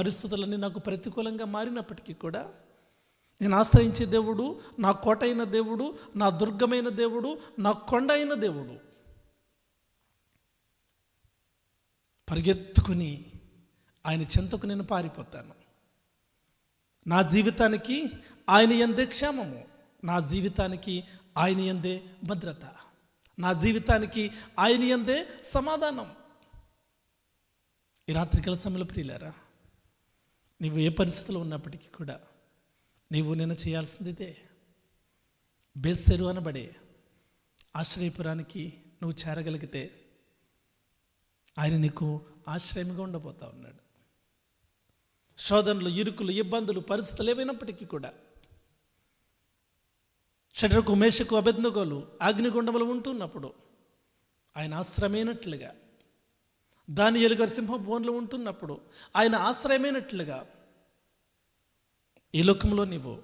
పరిస్థితులన్నీ నాకు ప్రతికూలంగా మారినప్పటికీ కూడా నేను ఆశ్రయించే దేవుడు నా కోట అయిన దేవుడు నా దుర్గమైన దేవుడు నా కొండ అయిన దేవుడు. పరిగెత్తుకుని ఆయన చెంతకు నేను పారిపోతాను. నా జీవితానికి ఆయన ఎందే క్షేమము. నా జీవితానికి ఆయన ఎందే భద్రత. నా జీవితానికి ఆయన ఎందే సమాధానం. ఈ రాత్రికాల సమయంలో ప్రియులారా నీవు ఏ పరిస్థితిలో ఉన్నప్పటికీ కూడా నీవు నేను చేయాల్సింది ఇదే బేస్సెరు అనబడే ఆశ్రయపురానికి నువ్వు చేరగలిగితే ఆయన నీకు ఆశ్రయంగా ఉండబోతా ఉన్నాడు. శోధనలు ఇరుకులు ఇబ్బందులు పరిస్థితులు ఏవైనప్పటికీ కూడా షడ్రకు మేషకు అభెజ్ఞగోలు అగ్నిగుండములు ఉంటున్నప్పుడు ఆయన ఆశ్రయమైనట్లుగా దాని ఎలుగరి సింహ బోన్లు ఉంటున్నప్పుడు ఆయన ఆశ్రయమైనట్లుగా ఈ లోకంలో నీవు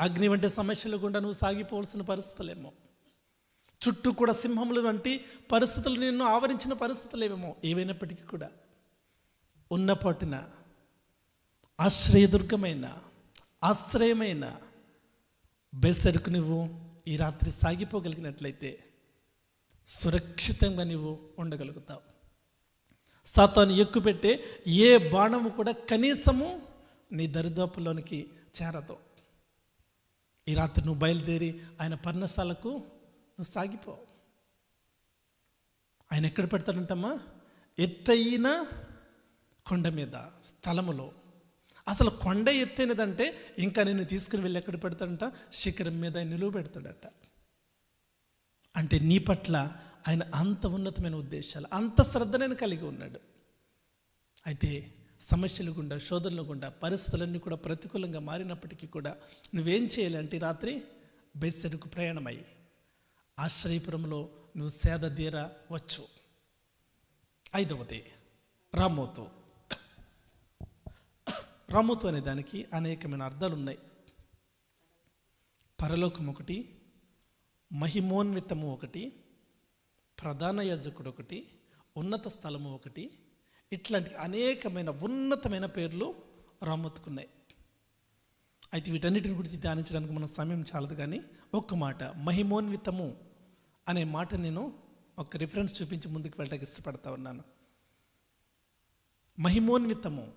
అగ్ని వంటి సమస్యలు గుండా నువ్వు సాగిపోవాల్సిన పరిస్థితులేమో. చుట్టూ కూడా సింహములు వంటి పరిస్థితులు నిన్ను ఆవరించిన పరిస్థితులేమేమో ఏవైనప్పటికీ కూడా. ఉన్నపాటిన ఆశ్రయదుర్గమైన ఆశ్రయమైన బేసరుకు నువ్వు ఈ రాత్రి సాగిపోగలిగినట్లయితే సురక్షితంగా నువ్వు ఉండగలుగుతావు. సాతాను ఎక్కుపెట్టే ఏ బాణము కూడా కనీసము నీ దరిదాపులోనికి చేరదు. ఈ రాత్రి నువ్వు బయలుదేరి ఆయన పర్ణశాలకు నువ్వు సాగిపో. ఆయన ఎక్కడ పెడతాడంటమ్మా? ఎత్తైన కొండ మీద స్థలములో. అసలు కొండ ఎత్తైనదంటే ఇంకా నిన్ను తీసుకుని వెళ్ళి ఎక్కడ పెడతాడంట? శిఖరం మీద నిలువ పెడతాడట. అంటే నీ పట్ల ఆయన అంత ఉన్నతమైన ఉద్దేశాలు అంత శ్రద్ధ నేను కలిగి ఉన్నాడు. అయితే సమస్యలు గుండా శోధనలు గుండా పరిస్థితులన్నీ కూడా ప్రతికూలంగా మారినప్పటికీ కూడా నువ్వేం చేయాలంటే రాత్రి బెస్సెరుకు ప్రయాణమై ఆశ్రయపురంలో నువ్వు సేద తీర వచ్చు. ఐదవది రామోతు. రామోతు అనే దానికి అనేకమైన అర్థాలు ఉన్నాయి. పరలోకం ఒకటి మహిమోన్వితము ఒకటి ప్రధాన యాజకుడు ఒకటి ఉన్నత స్థలము ఒకటి ఇట్లాంటి అనేకమైన ఉన్నతమైన పేర్లు రామోతుకున్నాయి. అయితే వీటన్నిటిని గురించి ధ్యానించడానికి మన సమయం చాలదు కానీ ఒక్క మాట మహిమోన్వితము అనే మాట నేను ఒక రిఫరెన్స్ చూపించి ముందుకు వెళ్ళడానికి ఇష్టపడతా ఉన్నాను. మహిమోన్వితము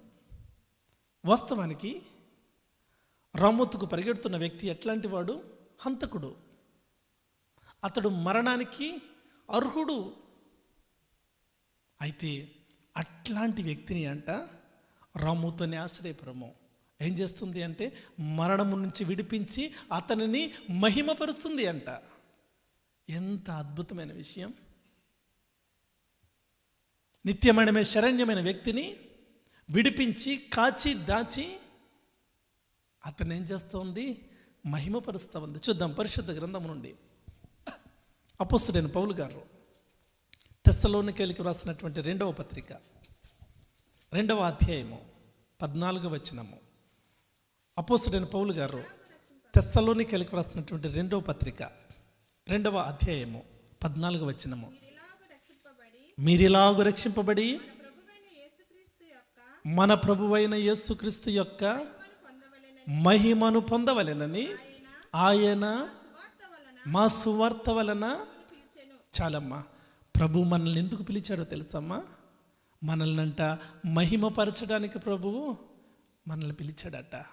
వాస్తవానికి రామోతుకు పరిగెడుతున్న వ్యక్తి ఎట్లాంటి వాడు? హంతకుడు. అతడు మరణానికి అర్హుడు. అయితే అట్లాంటి వ్యక్తిని అంట రమ్ముతోనే ఆశ్రయపురము. ఏం చేస్తుంది అంటే మరణము నుంచి విడిపించి అతనిని మహిమపరుస్తుంది అంట. ఎంత అద్భుతమైన విషయం. నిత్యమైన శరణ్యమైన వ్యక్తిని విడిపించి కాచి దాచి అతను ఏం చేస్తోంది మహిమపరుస్తూ ఉంది. చూద్దాం పరిశుద్ధ గ్రంథం నుండి. అపోస్తుడైన పౌలు గారు తెస్సలోనికెళ్ళకి రాసినటువంటి రెండవ పత్రిక రెండవ అధ్యాయము పద్నాలుగు వచనము. అపోస్తుడైన పౌలు గారు తెస్సలోనికెళ్ళకి రాసినటువంటి రెండవ పత్రిక రెండవ అధ్యాయము పద్నాలుగు వచనము. మీరిలాగు రక్షింపబడి మన ప్రభువైన యేసుక్రీస్తు యొక్క మహిమను పొందవలెనని ఆయన మా సువార్త వలన చాలమ్మా. ప్రభు మనల్ని ఎందుకు పిలిచాడో తెలుసమ్మా? మనల్ని అంట మహిమపరచడానికి ప్రభువు మనల్ని పిలిచాడట.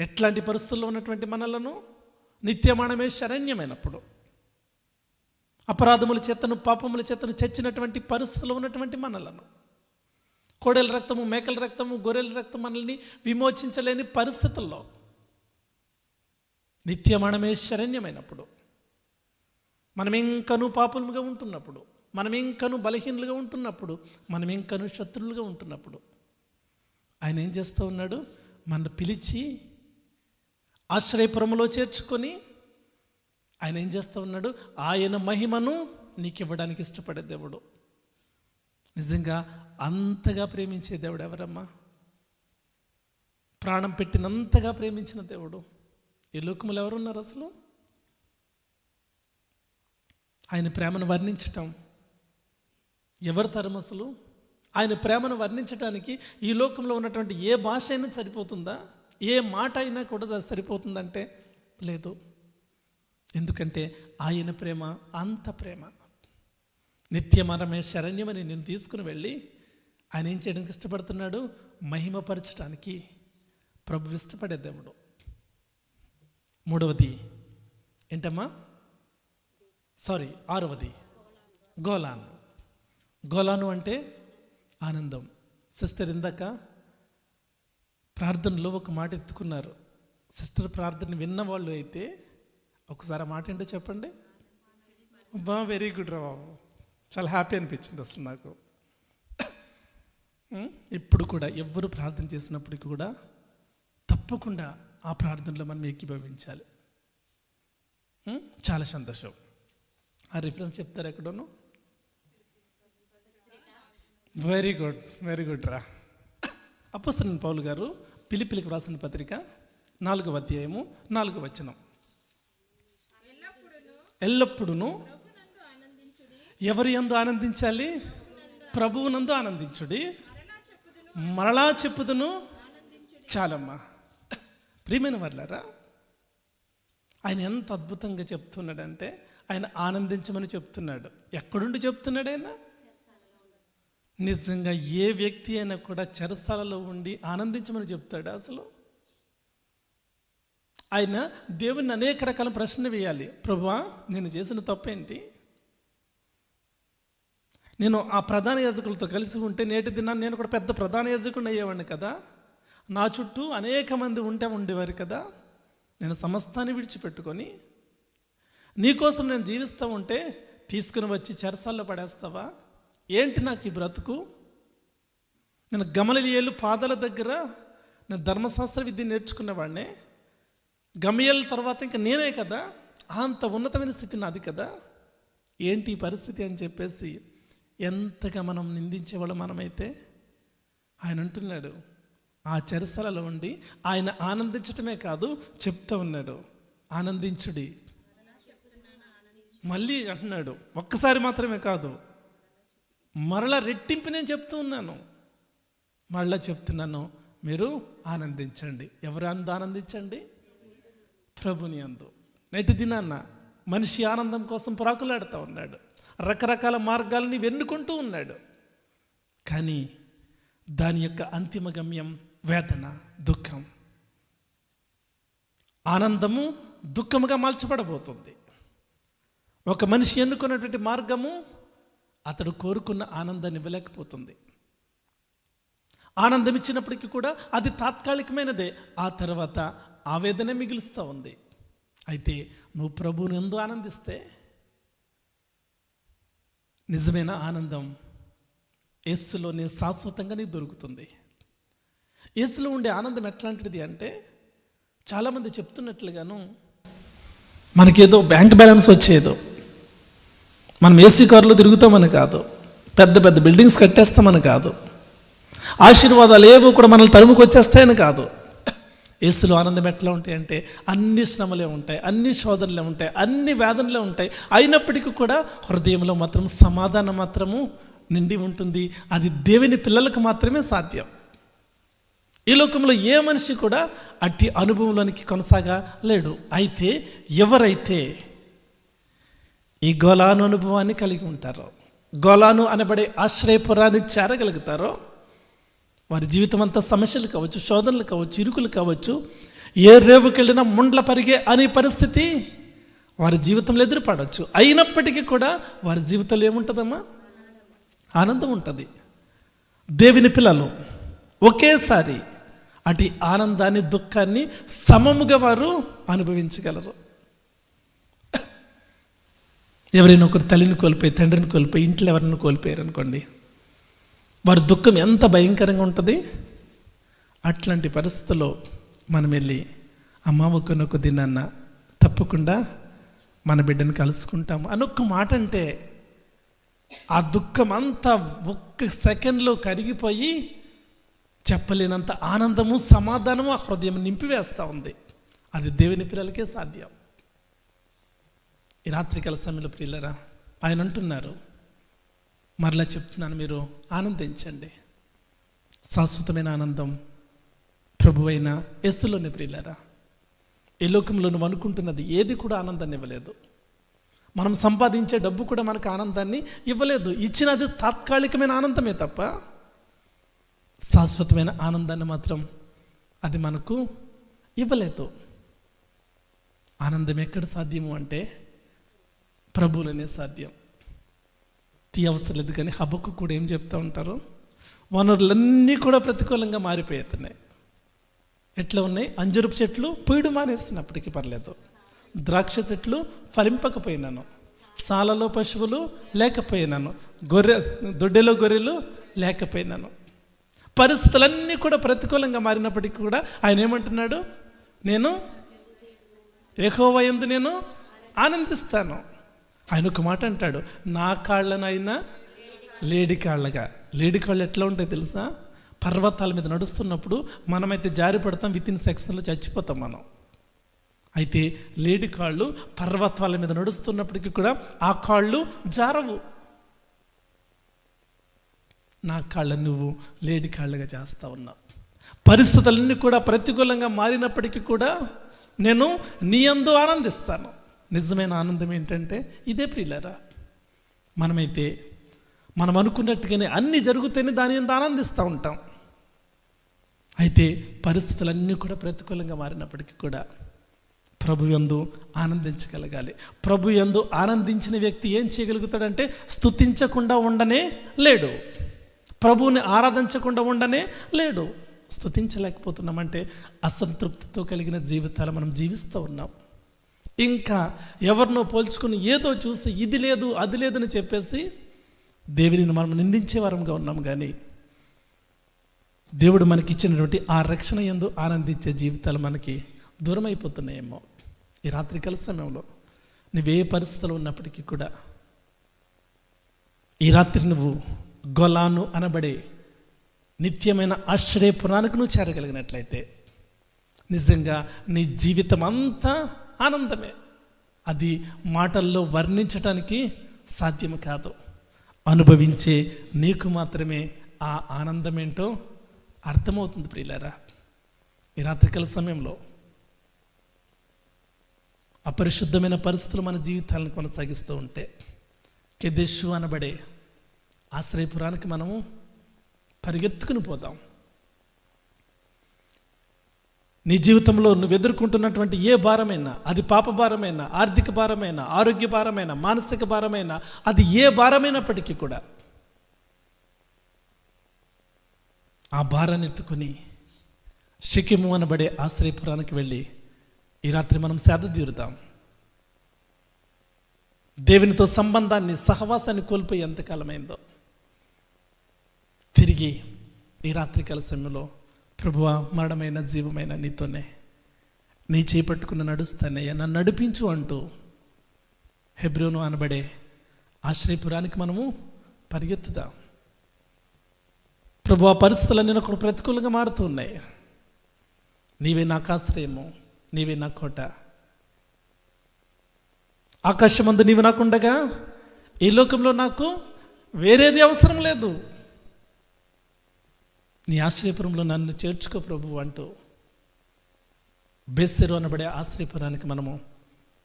ఎట్లాంటి పరిస్థితుల్లో ఉన్నటువంటి మనలను? నిత్యమానమే శరణ్యమైనప్పుడు. అపరాధముల చేతను పాపముల చేతను చచ్చినటువంటి పరిస్థితుల్లో ఉన్నటువంటి మనలను. కోడెల రక్తము మేకల రక్తము గొర్రెల రక్తం మనల్ని విమోచించలేని పరిస్థితుల్లో నిత్యమణమే శరణ్యమైనప్పుడు. మనమింకను పాపులుగా ఉంటున్నప్పుడు మనం ఇంకను బలహీనులుగా ఉంటున్నప్పుడు మనం ఇంకను శత్రువులుగా ఉంటున్నప్పుడు. ఆయన ఏం చేస్తూ ఉన్నాడు? మన పిలిచి ఆశ్రయపురంలో చేర్చుకొని ఆయన ఏం చేస్తూ ఉన్నాడు? ఆయన మహిమను నీకు ఇవ్వడానికి ఇష్టపడే దేవుడు. నిజంగా అంతగా ప్రేమించే దేవుడు ఎవరమ్మా? ప్రాణం పెట్టినంతగా ప్రేమించిన దేవుడు. ఈ లోకములు ఎవరున్నారు అసలు? ఆయన ప్రేమను వర్ణించటం. ఎవరి తరం అసలు? ఆయన ప్రేమను వర్ణించడానికి ఈ లోకంలో ఉన్నటువంటి ఏ భాష అయినా సరిపోతుందా? ఏ మాట అయినా కూడా అది సరిపోతుందంటే లేదు. ఎందుకంటే ఆయన ప్రేమ అంత ప్రేమ. నిత్యమరమే శరణ్యమని నేను తీసుకుని వెళ్ళి ఆయన ఏం చేయడానికి ఇష్టపడుతున్నాడు? మహిమపరచడానికి ప్రభు ఇష్టపడే దేవుడు. మూడవది. ఏంటమ్మా? సారీ ఆరవది. గోలాన్. గోలాను అంటే ఆనందం. సిస్టర్ ఇందాక ప్రార్థనలో ఒక మాట ఎత్తుకున్నారు. సిస్టర్ ప్రార్థన విన్న వాళ్ళు అయితే ఒకసారి ఆ మాట ఏంటో చెప్పండి. బా వెరీ గుడ్ రా బాబు. చాలా హ్యాపీ అనిపించింది అసలు నాకు. ఇప్పుడు కూడా ఎవరు ప్రార్థన చేసినప్పటికీ కూడా తప్పకుండా ఆ ప్రార్థనలో మనం ఏకీభవించాలి. చాలా సంతోషం. ఆ రిఫరెన్స్ చెప్తారు ఎక్కడోను? వెరీ గుడ్ వెరీ గుడ్ రా. అప్పస్తున్న పౌలు గారు పిలిపిలికి వ్రాసిన పత్రిక నాలుగవ అధ్యాయము నాలుగవ వచనం. ఎల్లప్పుడూ ఎవరి ఎందు ఆనందించాలి? ప్రభువునందు ఆనందించుడి. మరలా మరలా చెప్పుదును. చాలమ్మా. ప్రియమైన వాళ్ళారా ఆయన ఎంత అద్భుతంగా చెప్తున్నాడంటే ఆయన ఆనందించమని చెప్తున్నాడు. ఎక్కడుండి చెప్తున్నాడు ఆయన? నిజంగా ఏ వ్యక్తి అయినా కూడా చెరసాలలో ఉండి ఆనందించమని చెప్తాడు అసలు? ఆయన దేవుని అనేక రకాల ప్రశ్న వేయాలి. ప్రభువా నేను చేసిన తప్పేంటి? నేను ఆ ప్రధాన యాజకులతో కలిసి ఉంటే నేటి దినాన్ని నేను కూడా పెద్ద ప్రధాన యాజకుడిని అయ్యేవాడిని కదా? నా చుట్టూ అనేక మంది ఉంటే ఉండేవారు కదా. నేను సమస్తాన్ని విడిచిపెట్టుకొని నీకోసం నేను జీవిస్తూ ఉంటే తీసుకుని వచ్చి చెరసాల్లో పడేస్తావా? ఏంటి నాకు ఈ బ్రతుకు? నేను గమలియలు పాదాల దగ్గర నేను ధర్మశాస్త్ర విద్య నేర్చుకునేవాడినే గమయల తర్వాత ఇంకా నేనే కదా. అంత ఉన్నతమైన స్థితి నాది కదా. ఏంటి ఈ పరిస్థితి అని చెప్పేసి ఎంతగా మనం నిందించేవాళ్ళు మనమైతే? ఆయన అంటున్నాడు ఆ చెరసలలో ఉండి ఆయన ఆనందించటమే కాదు చెప్తా ఉన్నాడు. ఆనందించుడి. మళ్ళీ అంటున్నాడు ఒక్కసారి మాత్రమే కాదు మరలా రెట్టింపు నేను చెప్తూ ఉన్నాను. మరలా చెప్తున్నాను మీరు ఆనందించండి. ఎవరు అందు ఆనందించండి? ప్రభుని అందు. నేటి దినాన్న మనిషి ఆనందం కోసం ప్రాకులాడుతూ ఉన్నాడు. రకరకాల మార్గాలని వెన్నుకుంటూ ఉన్నాడు. కానీ దాని యొక్క అంతిమ గమ్యం వేదన దుఃఖం. ఆనందము దుఃఖముగా మార్చబడబోతుంది. ఒక మనిషి ఎన్నుకున్నటువంటి మార్గము అతడు కోరుకున్న ఆనందాన్ని ఇవ్వలేకపోతుంది. ఆనందం ఇచ్చినప్పటికీ కూడా అది తాత్కాలికమైనదే ఆ తర్వాత ఆవేదన మిగులుస్తూ ఉంది. అయితే నువ్వు ప్రభువుని ఎందు ఆనందిస్తే నిజమైన ఆనందం యేసులోనే శాశ్వతంగా నీకు దొరుకుతుంది. యేసులో ఉండే ఆనందం ఎట్లాంటిది అంటే చాలామంది చెప్తున్నట్లుగాను మనకేదో బ్యాంక్ బ్యాలెన్స్ వచ్చేదో మనం ఏసీ కారులో తిరుగుతామని కాదు పెద్ద పెద్ద బిల్డింగ్స్ కట్టేస్తామని కాదు ఆశీర్వాదాలు ఏవో కూడా మనల్ని తరుముకు వచ్చేస్తాయని కాదు. యేసులో ఆనందం ఎట్లా ఉంటాయి అంటే అన్ని శ్రమలే ఉంటాయి అన్ని శోధనలే ఉంటాయి అన్ని వేదనలే ఉంటాయి. అయినప్పటికీ కూడా హృదయంలో మాత్రం సమాధానం మాత్రము నిండి ఉంటుంది. అది దేవుని పిల్లలకు మాత్రమే సాధ్యం. ఈ లోకంలో ఏ మనిషి కూడా అట్టి అనుభవంలోనికి కొనసాగలేడు. అయితే ఎవరైతే ఈ గోలాను అనుభవాన్ని కలిగి ఉంటారో గోలాను అనబడే ఆశ్రయపురాన్ని చేరగలుగుతారో వారి జీవితం అంతా సమస్యలు కావచ్చు శోధనలు కావచ్చు ఇరుకులు కావచ్చు ఏ రేవుకెళ్ళినా ముండ్ల పరిగే అనే పరిస్థితి వారి జీవితంలో ఎదురుపడవచ్చు. అయినప్పటికీ కూడా వారి జీవితంలో ఏముంటుందమ్మా? ఆనందం ఉంటుంది. దేవుని పిల్లలు ఒకేసారి అటు ఆనందాన్ని దుఃఖాన్ని సమముగా వారు అనుభవించగలరు. ఎవరైనా ఒకరు తల్లిని కోల్పోయి తండ్రిని కోల్పోయి ఇంట్లో ఎవరిని కోల్పోయారు అనుకోండి వారి దుఃఖం ఎంత భయంకరంగా ఉంటుంది? అట్లాంటి పరిస్థితుల్లో మనం వెళ్ళి అమ్మ ఒకనొక దినాన్న తప్పకుండా మన బిడ్డను కలుసుకుంటాము. అని ఒక్క మాట అంటే ఆ దుఃఖం అంతా ఒక్క సెకండ్లో కరిగిపోయి చెప్పలేనంత ఆనందము సమాధానము ఆ హృదయం నింపివేస్తూ ఉంది. అది దేవుని పిల్లలకే సాధ్యం. ఈ రాత్రికాల సమయంలో ప్రియులరా ఆయన అంటున్నారు మరలా చెప్తున్నాను మీరు ఆనందించండి. శాశ్వతమైన ఆనందం ప్రభువైన ఎస్సులోని ప్రియులరా. ఈ లోకంలో నువ్వు అనుకుంటున్నది ఏది కూడా ఆనందాన్ని ఇవ్వలేదు. మనం సంపాదించే డబ్బు కూడా మనకు ఆనందాన్ని ఇవ్వలేదు. ఇచ్చినది తాత్కాలికమైన ఆనందమే తప్ప శాశ్వతమైన ఆనందాన్ని మాత్రం అది మనకు ఇవ్వలేదు. ఆనందం ఎక్కడ సాధ్యము అంటే ప్రభువులనే సాధ్యం. తీ అవసరం లేదు కానీ హబ్బకు కూడా ఏం చెప్తా ఉంటారు? వనరులన్నీ కూడా ప్రతికూలంగా మారిపోతున్నాయి ఎట్లా ఉన్నాయి? అంజరుపు చెట్లు పొయ్యడు మానేస్తున్నప్పటికీ పర్లేదు. ద్రాక్ష చెట్లు ఫలింపకపోయినాను. సాలలో పశువులు లేకపోయినాను. గొర్రె దొడ్డెలో గొర్రెలు లేకపోయినాను. పరిస్థితులన్నీ కూడా ప్రతికూలంగా మారినప్పటికీ కూడా ఆయన ఏమంటున్నాడు? నేను ఏహోవయందు నేను ఆనందిస్తాను. ఆయన ఒక మాట అంటాడు నా కాళ్ళనైనా లేడి కాళ్ళగా. లేడి కాళ్ళు ఎట్లా ఉంటాయి తెలుసా? పర్వతాల మీద నడుస్తున్నప్పుడు మనమైతే జారి పడతాం విత్ ఇన్ సెక్షన్లో చచ్చిపోతాం మనం. అయితే లేడి కాళ్ళు పర్వతాల మీద నడుస్తున్నప్పటికీ కూడా ఆ కాళ్ళు జారవు. నా కాళ్ళ నువ్వు లేడి కాళ్ళగా చేస్తూ ఉన్నావు పరిస్థితులన్నీ కూడా ప్రతికూలంగా మారినప్పటికీ కూడా నేను నీ అందు ఆనందిస్తాను. నిజమైన ఆనందం ఏంటంటే ఇదే ప్రియులరా మనమైతే మనం అనుకున్నట్టుగానే అన్నీ జరుగుతాయని దాని ఎంత ఆనందిస్తూ ఉంటాం. అయితే పరిస్థితులన్నీ కూడా ప్రతికూలంగా మారినప్పటికీ కూడా ప్రభు యందు ఆనందించగలగాలి. ప్రభు ఎందు ఆనందించిన వ్యక్తి ఏం చేయగలుగుతాడంటే స్థుతించకుండా ఉండనే లేడు. ప్రభువుని ఆరాధించకుండా ఉండనే లేడు. స్థుతించలేకపోతున్నామంటే అసంతృప్తితో కలిగిన జీవితాలు మనం జీవిస్తూ ఉన్నాం. ఇంకా ఎవరినో పోల్చుకుని ఏదో చూసి ఇది లేదు అది లేదని చెప్పేసి దేవుని మనం నిందించే వారంగా ఉన్నాం కానీ దేవుడు మనకి ఇచ్చినటువంటి ఆ రక్షణ ఎందు ఆనందించే జీవితాలు మనకి దూరమైపోతున్నాయేమో. ఈ రాత్రికాల సమయంలో నువ్వే పరిస్థితులు ఉన్నప్పటికీ కూడా ఈ రాత్రి నువ్వు గొలాను అనబడే నిత్యమైన ఆశ్రయపురానికి నువ్వు చేరగలిగినట్లయితే నిజంగా నీ జీవితం అంతా ఆనందమే. అది మాటల్లో వర్ణించటానికి సాధ్యం కాదు. అనుభవించే నీకు మాత్రమే ఆ ఆనందం ఏంటో అర్థమవుతుంది ప్రియులారా. ఈ రాత్రికాల సమయంలో అపరిశుద్ధమైన పరిస్థితులు మన జీవితాలను కొనసాగిస్తూ ఉంటే కెదెషు అనబడే ఆశ్రయపురానికి మనము పరిగెత్తుకుని పోదాం. నీ జీవితంలో నువ్వు ఎదుర్కొంటున్నటువంటి ఏ భారమైనా అది పాప భారమైనా ఆర్థిక భారమైనా ఆరోగ్య భారమైనా మానసిక భారమైనా అది ఏ భారమైనప్పటికీ కూడా ఆ భారాన్ని ఎత్తుకొని షికిము అనబడే ఆశ్రయపురానికి వెళ్ళి ఈ రాత్రి మనం సేద తీరుతాం. దేవునితో సంబంధాన్ని సహవాసాన్ని కోల్పోయి ఎంతకాలమైందో. తిరిగి ఈ రాత్రికాల సమయంలో ప్రభువ మరణమైన జీవమైన నీతోనే నీ చేపట్టుకున్న నడుస్తానయ్యా నన్ను నడిపించు అంటూ హెబ్రోను అనబడే ఆశ్రయపురానికి మనము పరిగెత్తుదాం. ప్రభు ఆ పరిస్థితులన్నీ నాకు ప్రతికూలంగా మారుతున్నాయి నీవే నాకు ఆశ్రయము నీవే నా కోట. ఆకాశమందు నీవు నాకుండగా ఈ లోకంలో నాకు వేరేది అవసరం లేదు. నీ ఆశ్రయపురంలో నన్ను చేర్చుకో ప్రభు అంటూ బెస్సెరు అనబడే ఆశ్రయపురానికి మనము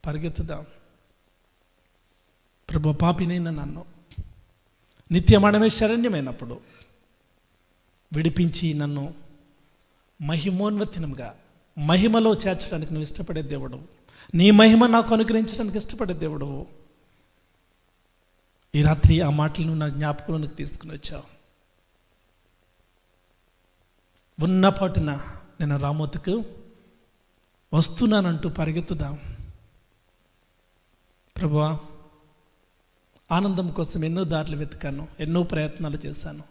పరిగెత్తుదాం. ప్రభు పాపినైన నన్ను నిత్యమానమే శరణ్యమైనప్పుడు విడిపించి నన్ను మహిమోన్వతినంగా మహిమలో చేర్చడానికి నువ్వు ఇష్టపడే దేవుడు. నీ మహిమ నాకు అనుగ్రహించడానికి ఇష్టపడే దేవుడు. ఈ రాత్రి ఆ మాటలను నా జ్ఞాపకంలోనికి తీసుకుని వచ్చావు. ఉన్నపాటున నేను రామోతుకు వస్తున్నానంటూ పరిగెత్తుదాం. ప్రభువా ఆనందం కోసం ఎన్నో దారులు వెతికాను ఎన్నో ప్రయత్నాలు చేశాను.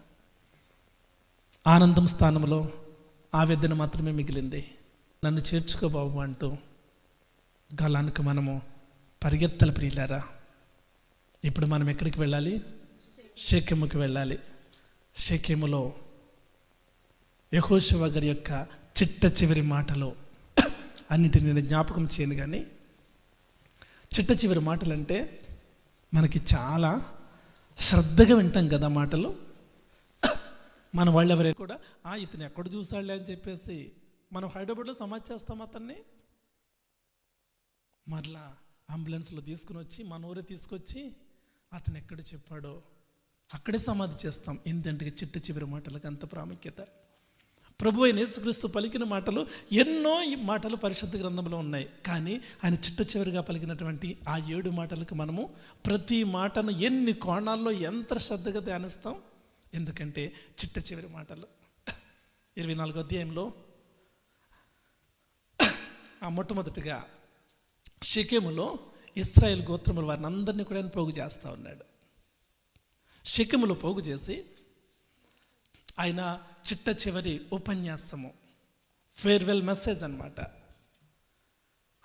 ఆనందం స్థానంలో ఆవేదన మాత్రమే మిగిలింది. నన్ను చేర్చుకో బాబు అంటూ గలానికి మనము పరిగెత్తల ప్రియులారా. ఇప్పుడు మనం ఎక్కడికి వెళ్ళాలి? షేకెముకి వెళ్ళాలి. షేకెములో యహోశివ గారి యొక్క చిట్ట చివరి మాటలు అన్నిటిని నేను జ్ఞాపకం చేయను కానీ చిట్ట చివరి మాటలు అంటే మనకి చాలా శ్రద్ధగా వింటాం కదా మాటలు. మన వాళ్ళు ఎవరైనా కూడా ఆ ఇతను ఎక్కడ చూసాడులే అని చెప్పేసి మనం హైదరాబాద్లో సమాజ్ చేస్తాం అతన్ని. మరలా అంబులెన్స్లో తీసుకుని వచ్చి మన ఊరే తీసుకొచ్చి అతను ఎక్కడ చెప్పాడో? అక్కడే సమాధి చేస్తాం. ఎందుకంటే చిట్ట చివరి మాటలకు అంత ప్రాముఖ్యత. ప్రభు అయిన యేసుక్రీస్తు పలికిన మాటలు ఎన్నో ఈ మాటలు పరిశుద్ధ గ్రంథంలో ఉన్నాయి. కానీ ఆయన చిట్ట చివరిగా పలికినటువంటి ఆ ఏడు మాటలకు మనము ప్రతి మాటను ఎన్ని కోణాల్లో ఎంత శ్రద్ధగా ధ్యానిస్తాం? ఎందుకంటే చిట్ట చివరి మాటలు. ఇరవై నాలుగో అధ్యాయంలో ఆ మొట్టమొదటిగా షికెములో ఇస్రాయేల్ గోత్రముల వారిని అందరినీ కూడా ఆయన పోగు చేస్తూ ఉన్నాడు. షికెములో పోగు చేసి ఆయన చిట్ట చివరి ఉపన్యాసము. ఫేర్వెల్ మెసేజ్ అనమాట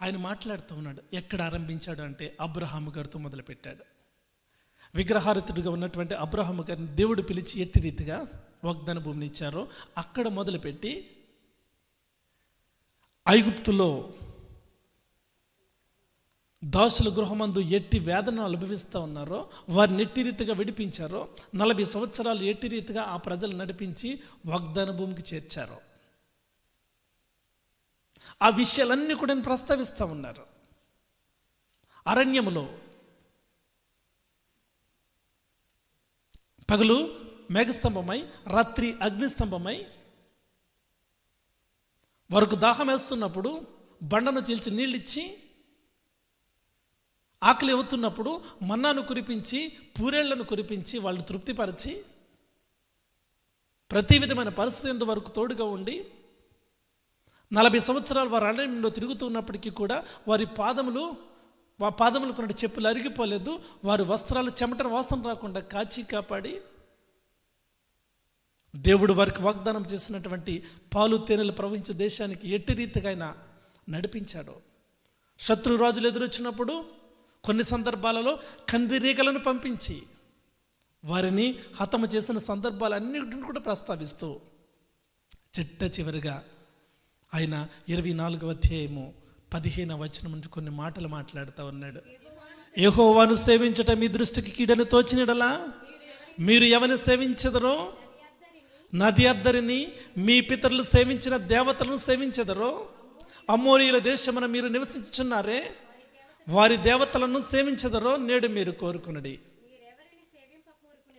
ఆయన మాట్లాడుతూ ఉన్నాడు ఎక్కడ ఆరంభించాడు అంటే అబ్రహాము గారితో మొదలుపెట్టాడు. విగ్రహారతుడిగా ఉన్నటువంటి అబ్రహాము గారిని దేవుడు పిలిచి ఎట్టి రీతిగా వాగ్దాన భూమిని ఇచ్చారో అక్కడ మొదలుపెట్టి ఐగుప్తులో దాసుల గృహమందు ఎట్టి వేదన అనుభవిస్తూ ఉన్నారో వారిని ఎట్టి రీతిగా విడిపించారో నలభై సంవత్సరాలు ఎట్టి రీతిగా ఆ ప్రజలు నడిపించి వాగ్దాన భూమికి చేర్చారు. ఆ విషయాలన్నీ కూడా ప్రస్తావిస్తూ ఉన్నారు. అరణ్యములో పగలు మేఘస్తంభమై రాత్రి అగ్నిస్తంభమై వరకు దాహం వేస్తున్నప్పుడు బండను చీల్చి నీళ్ళిచ్చి ఆకలి అవుతున్నప్పుడు మన్నాను కురిపించి పూరేళ్ళను కురిపించి వాళ్ళు తృప్తిపరిచి ప్రతి విధమైన పరిస్థితి వరకు తోడుగా ఉండి నలభై సంవత్సరాలు వారు అరణ్యంలో తిరుగుతున్నప్పటికీ కూడా వారి పాదములు వా పాదములు కొన్ని చెప్పులు అరిగిపోలేదు. వారి వస్త్రాలు చెమటన వాసన రాకుండా కాచి కాపాడి దేవుడు వారికి వాగ్దానం చేసినటువంటి పాలు తేనెలు ప్రవహించే దేశానికి ఎట్టి రీతిగా ఆయన నడిపించాడు. శత్రురాజులు ఎదురొచ్చినప్పుడు కొన్ని సందర్భాలలో కందిరీగలను పంపించి వారిని హతము చేసిన సందర్భాలన్నిటిని కూడా ప్రస్తావిస్తూ చిట్ట చివరిగా ఆయన ఇరవై నాలుగవ అధ్యాయము పదిహేన వచనం నుంచి కొన్ని మాటలు మాట్లాడుతూ ఉన్నాడు. ఏహోవాను సేవించటం మీ దృష్టికి కీడని తోచినడలా? మీరు ఎవరిని సేవించదరో? నది అద్దరిని మీ పితరులు సేవించిన దేవతలను సేవించదరో? అమోరీల దేశమున మీరు నివసించున్నారే వారి దేవతలను సేవించదరో నేడు మీరు కోరుకునడి.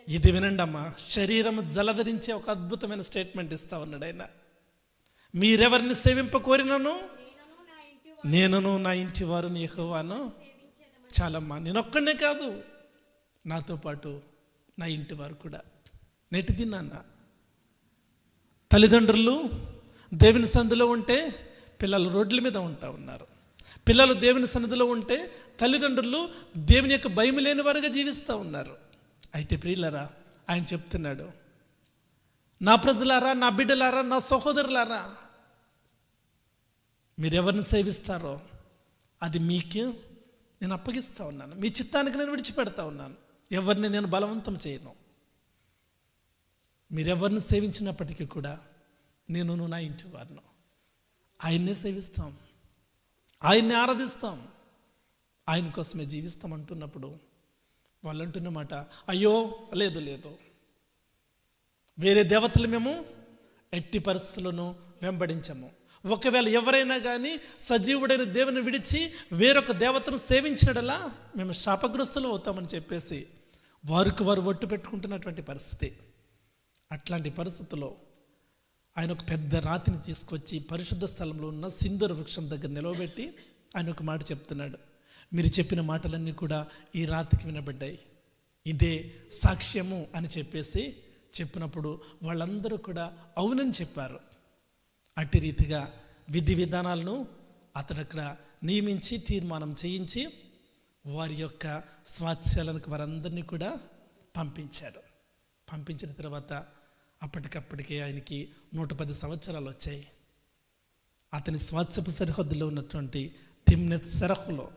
ఇది వినండి అమ్మా శరీరం జలధరించే ఒక అద్భుతమైన స్టేట్మెంట్ ఇస్తా ఉన్నాడు ఆయన. మీరెవరిని సేవింప కోరినను? నేనును నా ఇంటి వారు యెహోవాను. చాలమ్మా నేను ఒక్కడనే కాదు నాతో పాటు నా ఇంటి వారు కూడా. నెట్టి నాన్న తల్లిదండ్రులు దేవుని సందులో ఉంటే పిల్లలు రోడ్ల మీద ఉంటా ఉన్నారు. పిల్లలు దేవుని సన్నిధిలో ఉంటే తల్లిదండ్రులు దేవుని యొక్క భయం లేని వారుగా జీవిస్తూ ఉన్నారు. అయితే ప్రియులరా ఆయన చెప్తున్నాడు నా ప్రజలారా నా బిడ్డలారా నా సహోదరులారా మీరెవరిని సేవిస్తారో అది మీకు నేను అప్పగిస్తూ ఉన్నాను. మీ చిత్తానికి నేను విడిచిపెడతా ఉన్నాను. ఎవరిని నేను బలవంతం చేయను. మీరెవరిని సేవించినప్పటికీ కూడా నేను నా ఇంటి వారిను. ఆయన్నే సేవిస్తాం. ఆయన్ని ఆరాధిస్తాం. ఆయన కోసమే జీవిస్తాం అంటున్నప్పుడు వాళ్ళు అంటున్నమాట అయ్యో లేదు లేదు. వేరే దేవతలు మేము ఎట్టి పరిస్థితులను వెంబడించము. ఒకవేళ ఎవరైనా కానీ సజీవుడైన దేవుని విడిచి వేరొక దేవతను సేవించినడలా మేము శాపగ్రస్తులు అవుతామని చెప్పేసి వారికి వారు ఒట్టు పెట్టుకుంటున్నటువంటి పరిస్థితి. అట్లాంటి పరిస్థితుల్లో ఆయన ఒక పెద్ద రాతిని తీసుకొచ్చి పరిశుద్ధ స్థలంలో ఉన్న సింధూర వృక్షం దగ్గర నిలవబెట్టి ఆయన ఒక మాట చెప్తున్నాడు. మీరు చెప్పిన మాటలన్నీ కూడా ఈ రాతికి వినబడ్డాయి. ఇదే సాక్ష్యము అని చెప్పేసి చెప్పినప్పుడు వాళ్ళందరూ కూడా అవునని చెప్పారు. అట్టి రీతిగా విధి విధానాలను అతడు అక్కడ నియమించి తీర్మానం చేయించి వారి యొక్క స్వాత్స్యాలకు వారందరినీ కూడా పంపించాడు. పంపించిన తర్వాత అప్పటికప్పటికే ఆయనకి నూట పది సంవత్సరాలు వచ్చాయి. అతని స్వాత్సపు సరిహద్దులో ఉన్నటువంటి తిమ్నెత్ సరహులో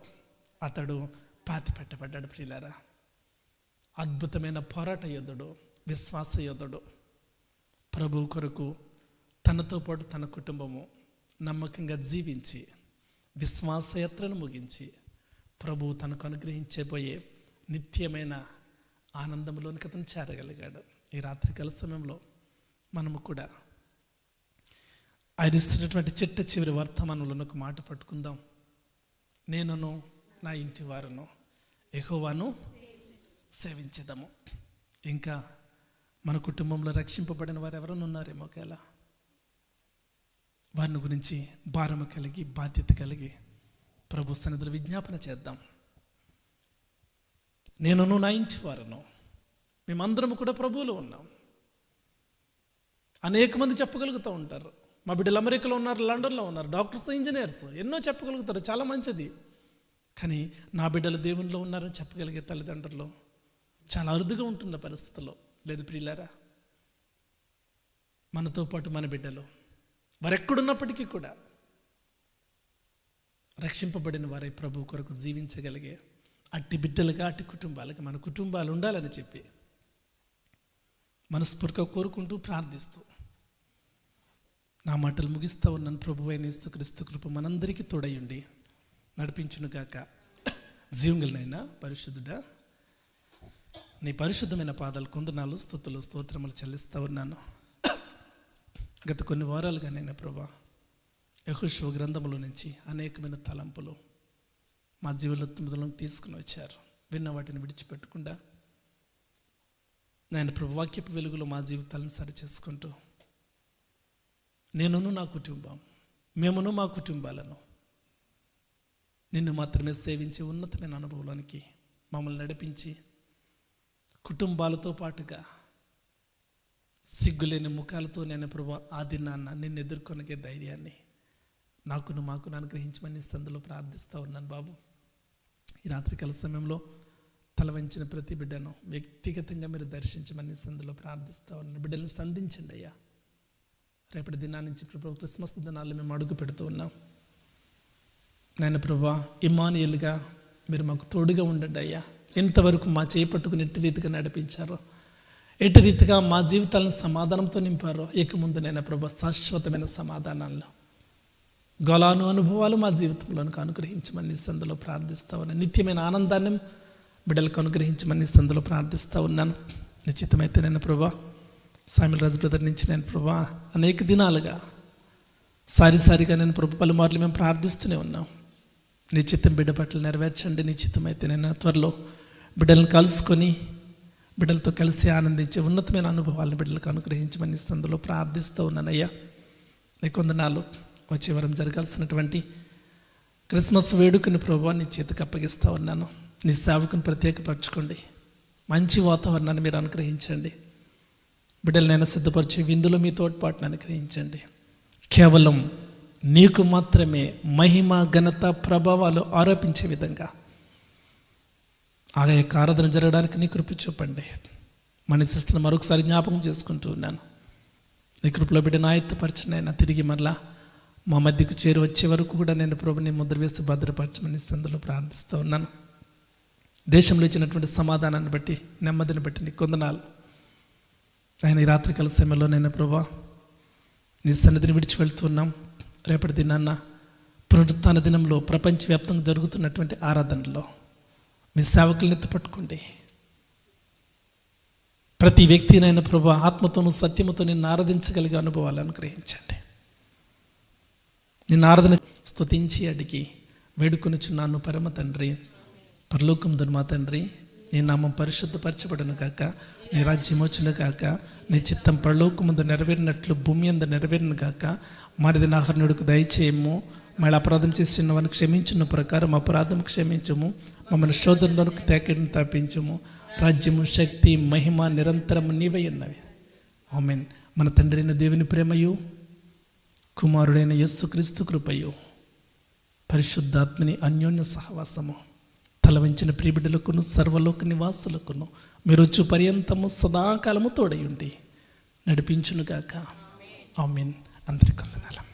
అతడు పాతి పెట్టబడ్డాడు ప్రియులారా. అద్భుతమైన పోరాట యోధుడు విశ్వాస యోధుడు. ప్రభు కొరకు తనతో పాటు తన కుటుంబము నమ్మకంగా జీవించి విశ్వాసయాత్రను ముగించి ప్రభు తనకు అనుగ్రహించబోయే నిత్యమైన ఆనందంలోనికి అతను చేరగలిగాడు. ఈ రాత్రికాల సమయంలో మనము కూడా ఆయన ఇస్తున్నటువంటి చిట్ట చివరి వర్తమానంలో ఒక మాట పట్టుకుందాం. నేనును నా ఇంటి వారును ఎహోవాను సేవించదము. ఇంకా మన కుటుంబంలో రక్షింపబడిన వారు ఎవరైనా ఉన్నారేమో ఒకవేళ? వారిని గురించి భారము కలిగి బాధ్యత కలిగి ప్రభు సన్నిధులు విజ్ఞాపన చేద్దాం. నేనును నా ఇంటి వారును మేమందరం కూడా ప్రభువులు ఉన్నాం. అనేక మంది చెప్పగలుగుతూ ఉంటారు. మా బిడ్డలు అమెరికాలో ఉన్నారు లండన్లో ఉన్నారు డాక్టర్స్ ఇంజనీర్స్ ఎన్నో చెప్పగలుగుతారు చాలా మంచిది. కానీ నా బిడ్డలు దేవునిలో ఉన్నారని చెప్పగలిగే తల్లిదండ్రులు చాలా అరుదుగా ఉంటున్న పరిస్థితుల్లో. లేదు ప్రియులారా మనతో పాటు మన బిడ్డలు వారెక్కడున్నప్పటికీ కూడా రక్షింపబడిన వారే ప్రభు కొరకు జీవించగలిగే అట్టి బిడ్డలుగా అట్టి కుటుంబాలకి మన కుటుంబాలు ఉండాలని చెప్పి మనస్ఫూర్తిగా కోరుకుంటూ ప్రార్థిస్తూ. నా మాటలు ముగిస్తూ ఉన్నాను ప్రభు అయిన క్రీస్తు కృప మనందరికీ తోడయుండి నడిపించును గాక. జీవంగలనైనా పరిశుద్ధుడా నీ పరిశుద్ధమైన పాదాలు కొందనాలు స్థుతులు స్తోత్రములు చెల్లిస్తూ ఉన్నాను. గత కొన్ని వారాలుగా నేను ప్రభా యహుశివ గ్రంథములో నుంచి అనేకమైన తలంపులు మా జీవులలో తీసుకుని వచ్చారు. విన్న వాటిని విడిచిపెట్టకుండా నేను ప్రభువాక్యపు వెలుగులో మా జీవితాలను సరిచేసుకుంటూ నేనును నా కుటుంబం మేమును మా కుటుంబాలను నిన్ను మాత్రమే సేవించే ఉన్నతమైన అనుభవానికి మమ్మల్ని నడిపించి కుటుంబాలతో పాటుగా సిగ్గులేని ముఖాలతో నేను ప్రభు ఆ దినాన్న నిన్ను ఎదుర్కొనగే ధైర్యాన్ని నాకును మాకును అనుగ్రహించమని సందులో ప్రార్థిస్తూ ఉన్నాను బాబు. ఈ రాత్రికాల సమయంలో తల వంచిన ప్రతి బిడ్డను వ్యక్తిగతంగా మీరు దర్శించమని సందులో ప్రార్థిస్తూ ఉన్నాను. బిడ్డలను సంధించండి అయ్యా. రేపటి దినా నుంచి ప్రభు క్రిస్మస్ దినాల్లో మేము అడుగు పెడుతూ ఉన్నాం. నాయన ప్రభా ఇమానియల్గా మీరు మాకు తోడుగా ఉండండి అయ్యా. ఇంతవరకు మా చేపట్టుకుని ఎట్టి రీతిగా నడిపించారో ఎట్టి రీతిగా మా జీవితాలను సమాధానంతో నింపారో ఇక ముందు నేను ప్రభా శాశ్వతమైన సమాధానాలను గొలాను అనుభవాలు మా జీవితంలోనికి అనుగ్రహించమని సందులో ప్రార్థిస్తా ఉన్నాను. నిత్యమైన ఆనందాన్ని బిడ్డలకు అనుగ్రహించమని సందులో ప్రార్థిస్తూ ఉన్నాను. నిశ్చితమైతే నేను ప్రభా సామిల్ రాజు బ్రదర్ నుంచి నేను ప్రభా అనేక దినాలుగా సారిసారిగా నేను ప్రభు పలుమార్లు మేము ప్రార్థిస్తూనే ఉన్నాం. నిశ్చితం బిడ్డ పట్ల నెరవేర్చండి. నిశ్చితమైతే నేను త్వరలో బిడ్డలను కలుసుకొని బిడ్డలతో కలిసి ఆనందించే ఉన్నతమైన అనుభవాలను బిడ్డలకు అనుగ్రహించమని సందులో ప్రార్థిస్తూ ఉన్నానయ్యా. నీ కొందనాలు వచ్చే వారం జరగాల్సినటువంటి క్రిస్మస్ వేడుకని ప్రభావ నీ చేతికి అప్పగిస్తూ ఉన్నాను. నీ సేవకుని ప్రత్యేకపరచుకోండి. మంచి వాతావరణాన్ని మీరు అనుగ్రహించండి. బిడ్డలనైనా సిద్ధపరిచే విందులో మీ తోడ్పాటును అనుగ్రహించండి. కేవలం నీకు మాత్రమే మహిమ ఘనత ప్రభావాలు ఆరోపించే విధంగా ఆ యొక్క ఆరాధన జరగడానికి నీ కృప చూపండి. మన సిస్టర్ని మరొకసారి జ్ఞాపకం చేసుకుంటూ ఉన్నాను. నీ కృపలో బిడ్డ నాయత్తపరచండి అయినా తిరిగి మరలా మా మధ్యకు చేరి వచ్చే వరకు కూడా నేను ప్రభుని ముద్ర వేసి భద్రపరచమని సందులో ప్రార్థిస్తూ ఉన్నాను. దేశంలో ఇచ్చినటువంటి సమాధానాన్ని బట్టి నెమ్మదిని బట్టి నీ కొందనాలు ఆయన ఈ రాత్రికాల సమయంలో నేను ప్రభా నీ సన్నిధిని విడిచి వెళ్తున్నాం రేపటి దినాన్న పునరుత్న దినంలో ప్రపంచవ్యాప్తంగా జరుగుతున్నటువంటి ఆరాధనలో మీ సేవకులను ఎత్తుపట్టుకోండి. ప్రతి వ్యక్తినైనా ప్రభు ఆత్మతోనూ సత్యముతో నిన్ను ఆరాధించగలిగే అనుభవాలు అనుగ్రహించండి. నిన్ను ఆరాధన స్తుతించి అడిగి వేడుకొనిచున్నాను పరమ తండ్రి. పరలోకం మా తండ్రి నీ నామం పరిశుద్ధపరచబడను కాక నీ రాజ్యం వచ్చును కాక నీ చిత్తం పరలోకముందు నెరవేరినట్లు భూమి అందు నెరవేరిన కాక మరిది నాహరణుడికి దయచేయము. మళ్ళీ అపరాధం చేసిన వారిని క్షమించిన ప్రకారం అపరాధం క్షమించము. మమ్మల్ని శోధనలోకి తేకడిని తప్పించము. రాజ్యము శక్తి మహిమ నిరంతరము నీవై ఉన్నవి. ఆమెన్. మన తండ్రి అయిన దేవుని ప్రేమయు కుమారుడైన యేసుక్రీస్తు కృపయు పరిశుద్ధాత్మని అన్యోన్య సహవాసము. తల వంచిన ప్రియబిడ్డలకును సర్వలోక నివాసులకును మీరు వచ్చు పర్యంతము సదాకాలము తోడయుండి నడిపించునుగాక. ఆమెన్. అందరికీ వందనాలు.